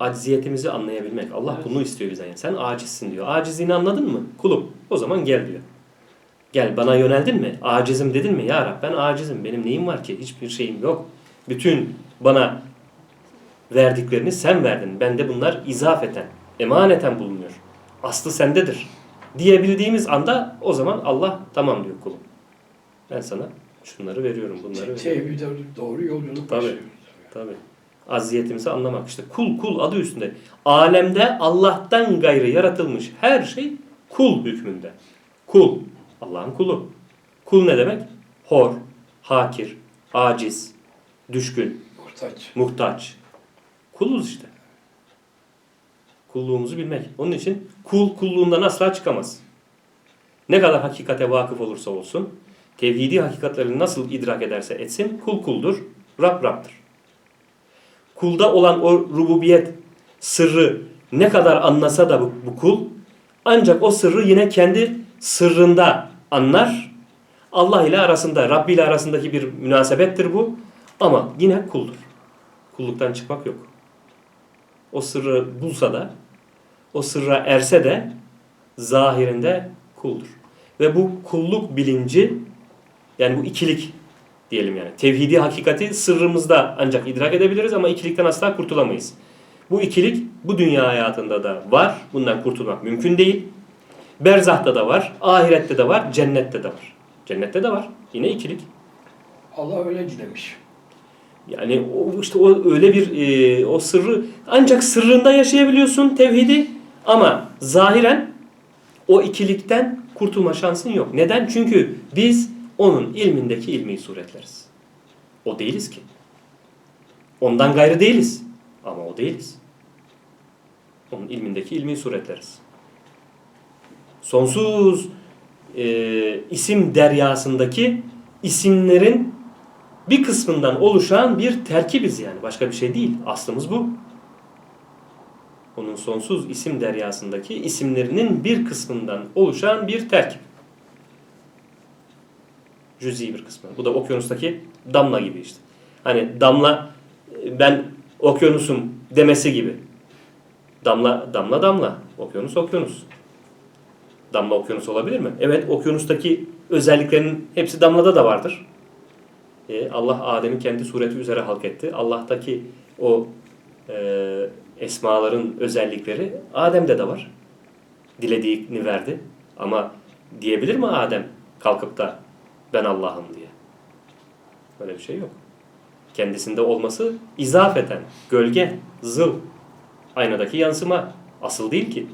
Acziyetimizi anlayabilmek. Allah bunu istiyor bizden. Yani. Sen acizsin diyor. Acizliğini anladın mı? Kulum. O zaman gel diyor. Gel bana yöneldin mi? Acizim dedin mi? Ya Rab ben acizim. Benim neyim var ki? Hiçbir şeyim yok. Bütün bana verdiklerini sen verdin. Bende bunlar izafeten, emaneten bulunuyor. Aslı sendedir. Diyebildiğimiz anda o zaman Allah tamam diyor kulum. Ben sana şunları veriyorum, bunları veriyorum. Tevhide doğru yolculuk Tabii. Tabii. Aziyetimizi anlamak işte. Kul kul adı üstünde. Alemde Allah'tan gayrı yaratılmış her şey kul hükmünde. Kul. Allah'ın kulu. Kul ne demek? Hor, hakir, aciz, düşkün, Muhtaç. muhtaç. Kuluz işte. Kulluğumuzu bilmek. Onun için kul kulluğundan asla çıkamaz. Ne kadar hakikate vakıf olursa olsun, tevhidi hakikatleri nasıl idrak ederse etsin, kul kuldur, Rab Rab'dır. Kulda olan o rububiyet sırrı ne kadar anlasa da bu, bu kul, ancak o sırrı yine kendi sırrında anlar. Allah ile arasında, Rabbi ile arasındaki bir münasebettir bu. Ama yine kuldur. Kulluktan çıkmak yok. O sırrı bulsa da, o sırra erse de zahirinde kuldur. Ve bu kulluk bilinci, yani bu ikilik diyelim yani. Tevhidi hakikati sırrımızda ancak idrak edebiliriz ama ikilikten asla kurtulamayız. Bu ikilik bu dünya hayatında da var. Bundan kurtulmak mümkün değil. Berzah'ta da var, ahirette de var, cennette de var. Cennette de var. Yine ikilik. Allah öyle dilemiş. Yani o işte o öyle bir e, o sırrı ancak sırrında yaşayabiliyorsun tevhidi ama zahiren o ikilikten kurtulma şansın yok. Neden? Çünkü biz onun ilmindeki ilmi suretleriz. O değiliz ki. Ondan gayrı değiliz. Ama o değiliz. Onun ilmindeki ilmi suretleriz. Sonsuz e, isim deryasındaki isimlerin bir kısmından oluşan bir terkibiz yani. Başka bir şey değil. Aslımız bu. Onun sonsuz isim deryasındaki isimlerinin bir kısmından oluşan bir terkip. Cüzi bir kısmı. Bu da okyanustaki damla gibi işte. Hani damla ben okyanusum demesi gibi. Damla damla damla. Okyanus okyanus. Damla okyanus olabilir mi? Evet okyanustaki özelliklerin hepsi damlada da vardır. E, Allah Adem'i kendi sureti üzere halk etti. Allah'taki o e, esmaların özellikleri Adem'de de var. Dilediğini verdi. Ama diyebilir mi Adem kalkıp da ben Allah'ım diye? Böyle bir şey yok. Kendisinde olması izafeten, gölge, zıl, aynadaki yansıma. Asıl değil ki.